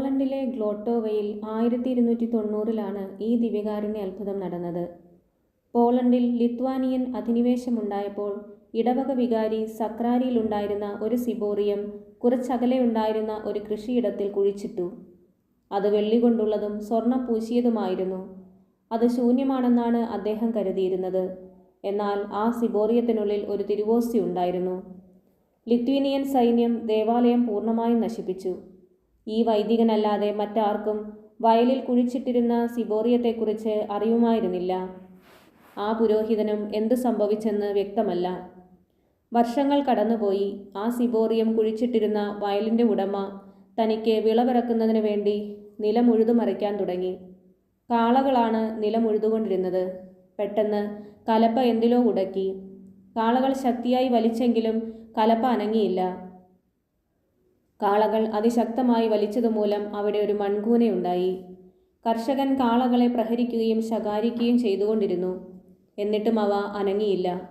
പോളണ്ടിലെ ഗ്ലോട്ടോവയിൽ ആയിരത്തി ഇരുന്നൂറ്റി തൊണ്ണൂറിലാണ് ഈ ദിവ്യകാരുണ്യ അത്ഭുതം നടന്നത്. പോളണ്ടിൽ ലിത്വാനിയൻ അധിനിവേശമുണ്ടായപ്പോൾ ഇടവക വികാരി സക്രാരിയിലുണ്ടായിരുന്ന ഒരു സിബോറിയം കുറച്ചകലെയുണ്ടായിരുന്ന ഒരു കൃഷിയിടത്തിൽ കുഴിച്ചിട്ടു. അത് വെള്ളി കൊണ്ടുള്ളതും സ്വർണ പൂശിയതുമായിരുന്നു അത് ശൂന്യമാണെന്നാണ് അദ്ദേഹം കരുതിയിരുന്നത്. എന്നാൽ ആ സിബോറിയത്തിനുള്ളിൽ ഒരു തിരുവോസ്തി ഉണ്ടായിരുന്നു. ലിത്വീനിയൻ സൈന്യം ദേവാലയം പൂർണമായും നശിപ്പിച്ചു. ഈ വൈദികനല്ലാതെ മറ്റാർക്കും വയലിൽ കുഴിച്ചിട്ടിരുന്ന സിബോറിയത്തെക്കുറിച്ച് അറിയുമായിരുന്നില്ല. ആ പുരോഹിതനും എന്തു സംഭവിച്ചെന്ന് വ്യക്തമല്ല. വർഷങ്ങൾ കടന്നുപോയി. ആ സിബോറിയം കുഴിച്ചിട്ടിരുന്ന വയലിന്റെ ഉടമ തനിക്ക് വിളവിറക്കുന്നതിന് വേണ്ടി നിലമുഴുതു മറിക്കാൻ തുടങ്ങി. കാളകളാണ് നിലമുഴുതുകൊണ്ടിരുന്നത്. പെട്ടെന്ന് കലപ്പ എന്തിലോ ഉടക്കി. കാളകൾ ശക്തിയായി വലിച്ചെങ്കിലും കലപ്പ അനങ്ങിയില്ല. കാളകൾ അതിശക്തമായി വലിച്ചതുമൂലം അവിടെ ഒരു മൺകൂനയുണ്ടായി കർഷകൻ കാളകളെ പ്രഹരിക്കുകയും ശകാരിക്കുകയും ചെയ്തുകൊണ്ടിരുന്നു. എന്നിട്ടും അവ അനങ്ങിയില്ല.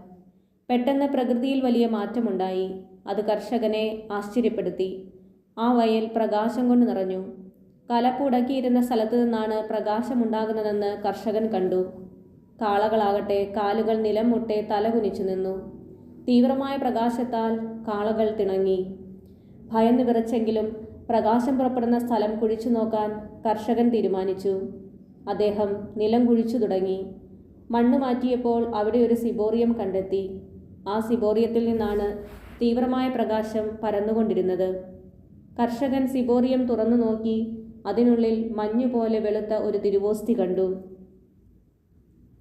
പെട്ടെന്ന് പ്രകൃതിയിൽ വലിയ മാറ്റമുണ്ടായി. അത് കർഷകനെ ആശ്ചര്യപ്പെടുത്തി. ആ വയൽ പ്രകാശം കൊണ്ട് നിറഞ്ഞു. കലപ്പ് ഉടക്കിയിരുന്ന സ്ഥലത്തു നിന്നാണ് പ്രകാശമുണ്ടാകുന്നതെന്ന് കർഷകൻ കണ്ടു. കാളകളാകട്ടെ കാലുകൾ നിലം മുട്ടെ തല കുനിച്ചു നിന്നു. തീവ്രമായ പ്രകാശത്താൽ കാളകൾ തിണങ്ങി. ഭയന്ന് വിറച്ചെങ്കിലും പ്രകാശം പുറപ്പെടുന്ന സ്ഥലം കുഴിച്ചു നോക്കാൻ കർഷകൻ തീരുമാനിച്ചു. അദ്ദേഹം നിലം കുഴിച്ചു തുടങ്ങി. മണ്ണ് മാറ്റിയപ്പോൾ അവിടെ ഒരു സിബോറിയം കണ്ടെത്തി. ആ സിബോറിയത്തിൽ നിന്നാണ് തീവ്രമായ പ്രകാശം പരന്നുകൊണ്ടിരുന്നത്. കർഷകൻ സിബോറിയം തുറന്നു നോക്കി അതിനുള്ളിൽ മഞ്ഞുപോലെ വെളുത്ത ഒരു തിരുവോസ്തി കണ്ടു.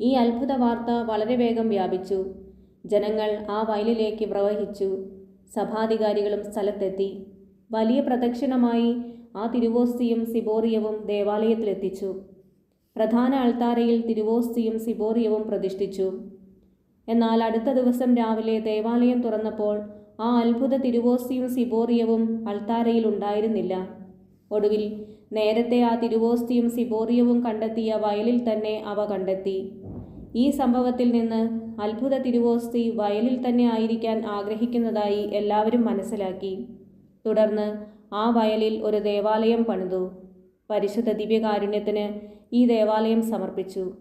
ഈ അത്ഭുത വാർത്ത വളരെ വേഗം വ്യാപിച്ചു. ജനങ്ങൾ ആ വയലിലേക്ക് പ്രവഹിച്ചു. സഭാധികാരികളും സ്ഥലത്തെത്തി. വലിയ പ്രദക്ഷിണമായി ആ തിരുവോസ്തിയും സിബോറിയവും ദേവാലയത്തിലെത്തിച്ചു. പ്രധാന അൾത്താരയിൽ തിരുവോസ്തിയും സിബോറിയവും പ്രതിഷ്ഠിച്ചു. എന്നാൽ അടുത്ത ദിവസം രാവിലെ ദേവാലയം തുറന്നപ്പോൾ ആ അത്ഭുത തിരുവോസ്തിയും സിബോറിയവും അൾത്താരയിൽ ഉണ്ടായിരുന്നില്ല. ഒടുവിൽ നേരത്തെ ആ തിരുവോസ്തിയും സിബോറിയവും കണ്ടെത്തിയ വയലിൽ തന്നെ അവ കണ്ടെത്തി. ഈ സംഭവത്തിൽ നിന്ന് അത്ഭുത തിരുവോസ്തി വയലിൽ തന്നെ ആയിരിക്കാൻ ആഗ്രഹിക്കുന്നതായി എല്ലാവരും മനസ്സിലാക്കി. തുടർന്ന് ആ വയലിൽ ഒരു ദേവാലയം പണിതു. പരിശുദ്ധ ദിവ്യകാരുണ്യത്തിന് ഈ ദേവാലയം സമർപ്പിച്ചു.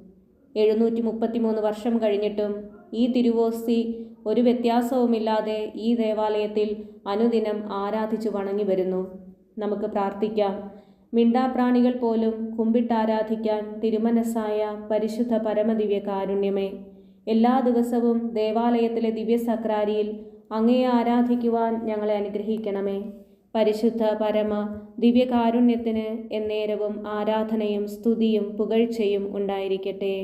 എഴുന്നൂറ്റി മുപ്പത്തിമൂന്ന് വർഷം കഴിഞ്ഞിട്ടും ഈ തിരുവോസ്തി ഒരു വ്യത്യാസവുമില്ലാതെ ഈ ദേവാലയത്തിൽ അനുദിനം ആരാധിച്ചു വണങ്ങി വരുന്നു. നമുക്ക് പ്രാർത്ഥിക്കാം. മിണ്ടാപ്രാണികൾ പോലും കുമ്പിട്ടാരാധിക്കാൻ തിരുമനസ്സായ പരിശുദ്ധ പരമദിവ്യ കാരുണ്യമേ എല്ലാ ദിവസവും ദേവാലയത്തിലെ ദിവ്യസക്രാരിയിൽ അങ്ങയെ ആരാധിക്കുവാൻ ഞങ്ങളെ അനുഗ്രഹിക്കണമേ. പരിശുദ്ധ പരമ ദിവ്യകാരുണ്യത്തിന് എന്നേരവും ആരാധനയും സ്തുതിയും പുകഴ്ചയും ഉണ്ടായിരിക്കട്ടെ.